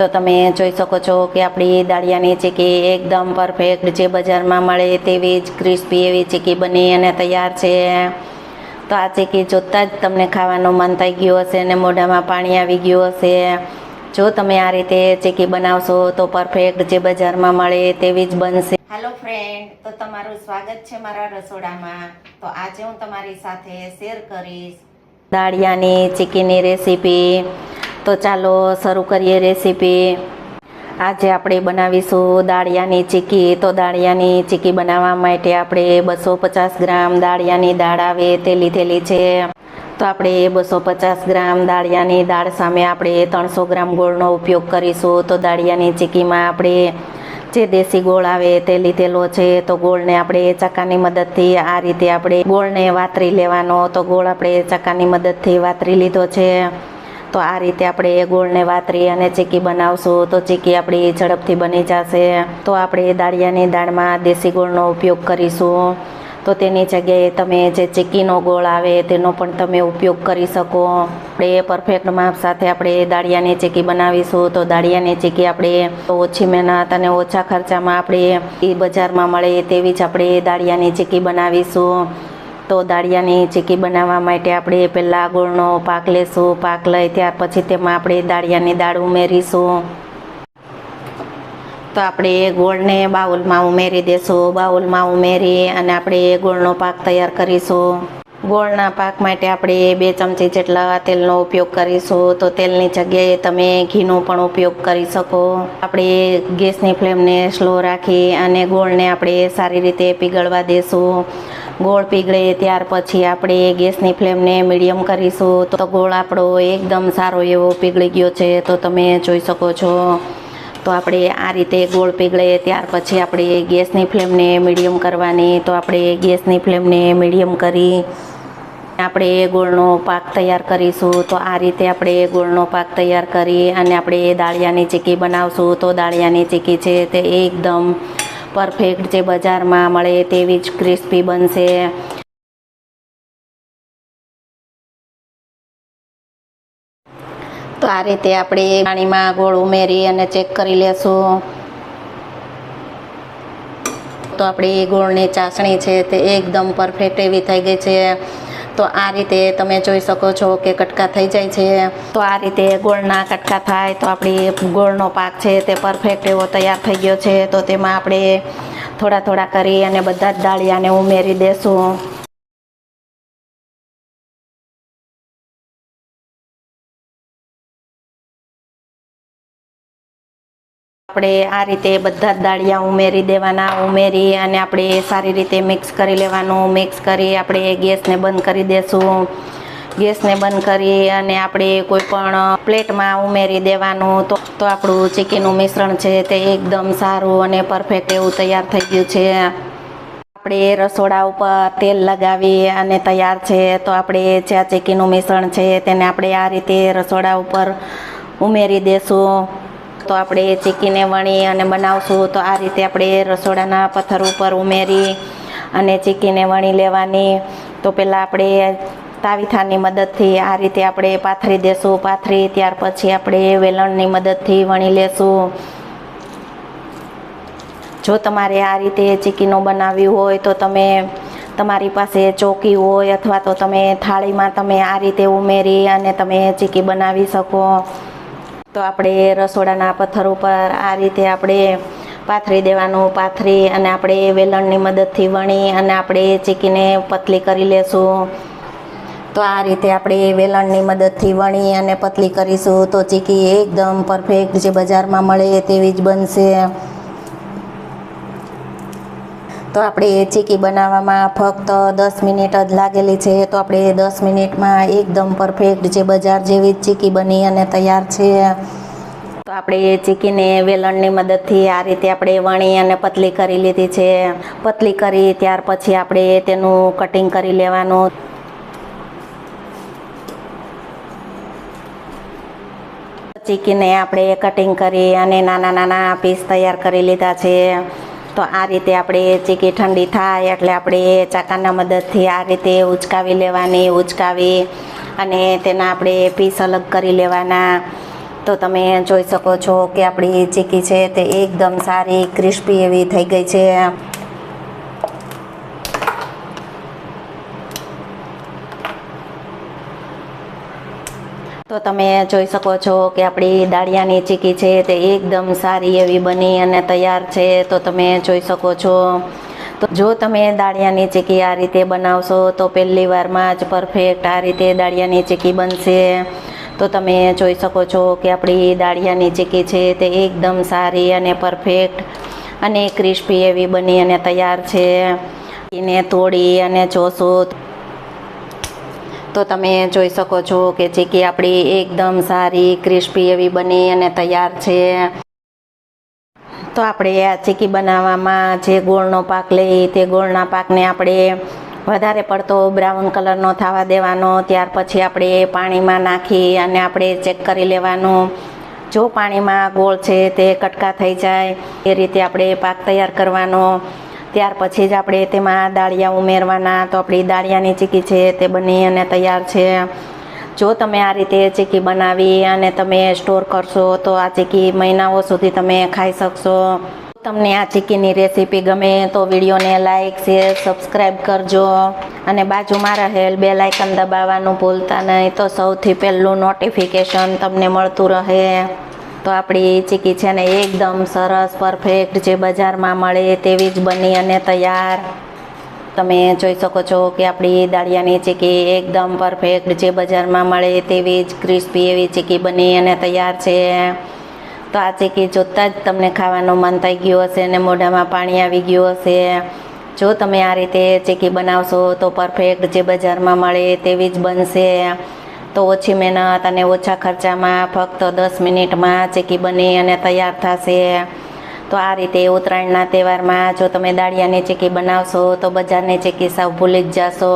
તો તમે જોઈ શકો છો કે આપણી દાળિયાની ચીકી એકદમ પરફેક્ટ જે બજારમાં મળે તેવી જ ક્રિસ્પી એવી ચીકી બની અને તૈયાર છે. તો આ ચીકી જોતાં જ તમને ખાવાનું મન થઈ ગયું હશે અને મોઢામાં પાણી આવી ગયું હશે. જો તમે આ રીતે ચીકી બનાવશો તો પરફેક્ટ જે બજારમાં મળે તેવી જ બનશે. હેલો ફ્રેન્ડ તો તમારું સ્વાગત છે મારા રસોડામાં. તો આજે હું તમારી સાથે શેર કરીશ દાળિયાની ચીકીની રેસીપી તો ચાલો શરૂ કરીએ રેસીપી આજે આપણે બનાવીશું દાળિયાની ચીકી. તો દાળિયાની ચીકી બનાવવા માટે આપણે બસો પચાસ ગ્રામ દાળિયાની દાળ આવે તે લીધેલી છે. તો આપણે બસો પચાસ ગ્રામ દાળિયાની દાળ સામે આપણે ત્રણસો ગ્રામ ગોળનો ઉપયોગ કરીશું. તો દાળિયાની ચીકીમાં આપણે જે દેશી ગોળ આવે તે લીધેલો છે. તો ગોળને આપણે ચક્કાની મદદથી આ રીતે આપણે ગોળને વાતરી લેવાનો. તો ગોળ આપણે ચક્કાની મદદથી વાતરી લીધો છે. તો આ રીતે આપણે એ ગોળને વાતરી અને ચીકી બનાવશું. તો ચીકી આપણી ઝડપથી બની જશે. તો આપણે દાળિયાની દાળમાં દેશી ગોળનો ઉપયોગ કરીશું. તો તેની જગ્યાએ તમે જે ચીકીનો ગોળ આવે તેનો પણ તમે ઉપયોગ કરી શકો. આપણે પરફેક્ટ માપ સાથે આપણે દાળિયાની ચીકી બનાવીશું. તો દાળિયાની ચીકી આપણે ઓછી મહેનત અને ઓછા ખર્ચામાં આપણે એ બજારમાં મળે તેવી જ આપણે દાળિયાની ચીકી બનાવીશું. તો દાળિયાની ચીકી બનાવવા માટે આપણે પહેલાં ગોળનો પાક લેશું. પાક લઈ ત્યાર પછી તેમાં આપણે દાળિયાની દાળ ઉમેરીશું. તો આપણે ગોળને બાઉલમાં ઉમેરી દેશું. બાઉલમાં ઉમેરી અને આપણે ગોળનો પાક તૈયાર કરીશું. ગોળના પાક માટે આપણે બે ચમચી જેટલા તેલનો ઉપયોગ કરીશું. તો તેલની જગ્યાએ તમે ઘીનો પણ ઉપયોગ કરી શકો. આપણે ગેસની ફ્લેમને સ્લો રાખી અને ગોળને આપણે સારી રીતે પીગળવા દેશું. ગોળ પીગળે ત્યાર પછી આપણે ગેસની ફ્લેમને મીડિયમ કરીશું. તો ગોળ આપણો એકદમ સારો એવો પીગળી ગયો છે. તો તમે જોઈ શકો છો. તો આપણે આ રીતે ગોળ પીગળે ત્યાર પછી આપણે ગેસની ફ્લેમને મીડિયમ કરવાની. તો આપણે ગેસની ફ્લેમને મીડિયમ કરી આપણે ગોળનો પાક તૈયાર કરીશું. તો આ રીતે આપણે ગોળનો પાક તૈયાર કરી અને આપણે દાળિયાની ચીકી બનાવશું. તો દાળિયાની ચીકી છે તે એકદમ પરફેક્ટ જે બજારમાં મળે તેવી જ ક્રિસ્પી બનશે. આ રીતે આપણે પાણીમાં ગોળ ઉમેરી અને ચેક કરી લેશું. તો આપણી ગોળની ચાસણી છે તે એકદમ પરફેક્ટ એવી થઈ ગઈ છે. તો આ રીતે તમે જોઈ શકો છો કે કટકા થઈ જાય છે. તો આ રીતે ગોળના કટકા થાય તો આપણી ગોળનો પાક છે તે પરફેક્ટ એવો તૈયાર થઈ ગયો છે. તો તેમાં આપણે થોડા થોડા કરી અને બધા જ દાળિયાને ઉમેરી દેશું. આપણે આ રીતે બધા જ દાળિયા ઉમેરી દેવાના, ઉમેરી અને આપણે સારી રીતે મિક્સ કરી લેવાનું મિક્સ કરી આપણે ગેસને બંધ કરી દેશું. ગેસને બંધ કરી અને આપણે કોઈ પણ પ્લેટમાં ઉમેરી દેવાનું. તો તો આપણું ચીકીનું મિશ્રણ છે તે એકદમ સારું અને પરફેક્ટ એવું તૈયાર થઈ ગયું છે. આપણે રસોડા ઉપર તેલ લગાવી અને તૈયાર છે. તો આપણે જે આ મિશ્રણ છે તેને આપણે આ રીતે રસોડા ઉપર ઉમેરી દેશું. તો આપણે ચીકીને વણી અને બનાવશું. તો આ રીતે આપણે રસોડાના પથ્થર ઉપર ઉમેરી અને ચીકીને વણી લેવાની. તો પહેલાં આપણે તાવીથાની મદદથી આ રીતે આપણે પાથરી દેશું. પાથરી ત્યાર પછી આપણે વેલણની મદદથી વણી લેશું. જો તમારે આ રીતે ચીકીનું બનાવ્યું હોય તો તમે તમારી પાસે ચોકી હોય અથવા તો તમે થાળીમાં તમે આ રીતે ઉમેરી અને તમે ચીકી બનાવી શકો. તો આપણે રસોડાના પથ્થર ઉપર આ રીતે આપણે પાથરી દેવાનું, પાથરી અને આપણે વેલણની મદદથી વણી અને આપણે ચીકીને પતલી કરી લેશું. તો આ રીતે આપણે વેલણની મદદથી વણી અને પતલી કરીશું તો ચીકી એકદમ પરફેક્ટ જે બજારમાં મળે તેવી જ બનશે. તો આપણે ચીકી બનાવવામાં ફક્ત દસ મિનિટ જ લાગેલી છે, તો આપણે દસ મિનિટમાં એકદમ પરફેક્ટ જે બજાર જેવી જ ચીકી બની અને તૈયાર છે. તો આપણે ચીકીને વેલણની મદદથી આ રીતે આપણે વણી અને પતલી કરી લીધી છે. પતલી કરી ત્યાર પછી આપણે તેનું કટિંગ કરી લેવાનું. ચીકીને આપણે કટિંગ કરી અને નાના નાના પીસ તૈયાર કરી લીધા છે. તો આ રીતે આપણે ચીકી ઠંડી થાય એટલે આપણે ચાકાના મદદથી આ રીતે ઉચકાવી લેવાની, ઉચકાવી અને તેના આપણે પીસ અલગ કરી લેવાના. તો તમે જોઈ શકો છો કે આપણી ચીકી છે તે એકદમ સારી, ક્રિસ્પી એવી થઈ ગઈ છે. તો તમે જોઈ શકો છો કે આપણી દાળિયાની ચીકી છે તે એકદમ સારી એવી બની અને તૈયાર છે, તો તમે જોઈ શકો છો. તો જો તમે દાળિયાની ચીકી આ રીતે બનાવશો, તો પહેલી વારમાં જ પરફેક્ટ આ રીતે દાળિયાની ચીકી બનશે. તો તમે જોઈ શકો છો કે આપણી દાળિયાની ચીકી છે તે એકદમ સારી અને પરફેક્ટ અને ક્રિસ્પી એવી બની અને તૈયાર છે. એને તોડી અને જોશો તો તમે જોઈ શકો છો કે ચીકી આપણી એકદમ સારી, ક્રિસ્પી એવી બની અને તૈયાર છે. તો આપણે આ ચીકી બનાવવામાં જે ગોળનો પાક લઈએ તે ગોળના પાકને આપણે વધારે પડતો બ્રાઉન કલરનો થવા દેવાનો, ત્યાર પછી આપણે પાણીમાં નાખી અને આપણે ચેક કરી લેવાનું. જો પાણીમાં ગોળ છે તે કટકા થઈ જાય, એ રીતે આપણે પાક તૈયાર કરવાનો. ત્યાર પછી જ આપણે તેમાં દાળિયા ઉમેરવાના, તો આપણી દાળિયાની ચીકી છે તે બની અને તૈયાર છે. જો તમે આ રીતે ચીકી બનાવી અને તમે સ્ટોર કરશો, તો આ ચીકી મહિનાઓ સુધી તમે ખાઈ શકશો. તમને આ ચીકીની રેસીપી ગમે તો વિડીયોને લાઇક શેર સબસ્ક્રાઈબ કરજો. અને બાજુમાં રહેલ બે લાઇકન દબાવવાનું ભૂલતા નહીં, તો સૌથી પહેલું નોટિફિકેશન તમને મળતું રહે. તો આપણી ચીકી છે ને એકદમ સરસ પરફેક્ટ જે બજારમાં મળે તેવી જ બની અને તૈયાર. તમે જોઈ શકો છો કે આપણી દાળિયાની ચીકી એકદમ પરફેક્ટ જે બજારમાં મળે તેવી જ ક્રિસ્પી એવી ચીકી બની અને તૈયાર છે. તો આ ચીકી જોતાં જ તમને ખાવાનું મન થઈ ગયું હશે અને મોઢામાં પાણી આવી ગયું હશે. જો તમે આ રીતે ચીકી બનાવશો તો પરફેક્ટ જે બજારમાં મળે તેવી જ બનશે. તો ઓછી મહેનત અને ઓછા ખર્ચામાં ફક્ત દસ મિનિટમાં ચીકી બની અને તૈયાર થશે. તો આ રીતે ઉત્તરાયણના તહેવારમાં જો તમે દાળિયાની ચીકી બનાવશો તો બજારની ચીકી સાવ ભૂલી જ જાશો.